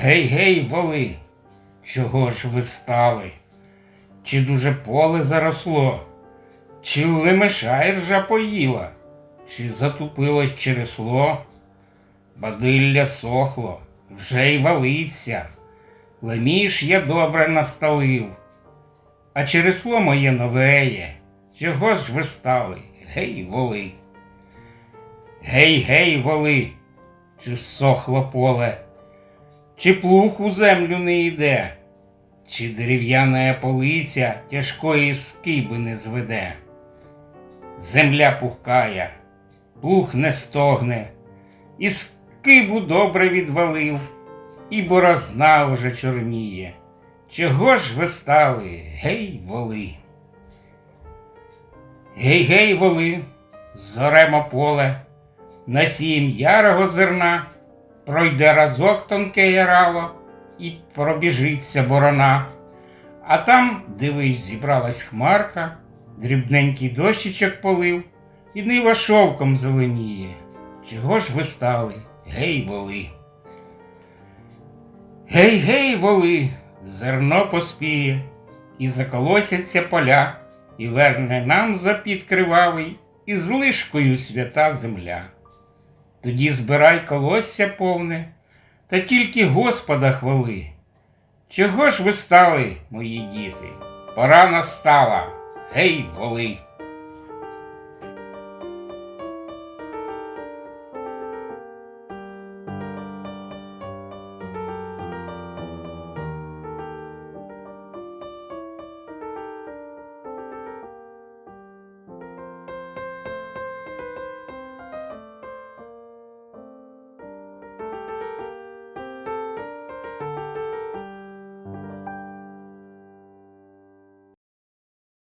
Гей, гей, воли, чого ж ви стали? Чи дуже поле заросло? Чи лемеша іржа поїла, чи затупилось чересло? Бадилля сохло, вже й валиться, леміш я добре насталив, а чересло моє новеє, чого ж ви стали? Гей, воли? Гей, гей, воли, чи сохло поле? Чи плуг у землю не йде, чи дерев'яна полиця тяжкої скиби не зведе. Земля пухкая, плуг не стогне, і скибу добре відвалив, і борозна уже чорніє. Чого ж ви стали, гей, воли? Гей, гей, воли, зоремо поле, насієм ярого зерна. Пройде разок тонке ярало і пробіжиться борона. А там, дивись, зібралась хмарка, дрібненький дощичок полив, і нива шовком зеленіє. Чого ж ви стали, гей, воли? Гей, гей, воли, зерно поспіє, і заколосяться поля, і верне нам запід кривавий, і з лишкою свята земля. Тоді збирай колосся повне, та тільки Господа хвали. Чого ж ви стали, мої діти? Пора настала, гей, воли!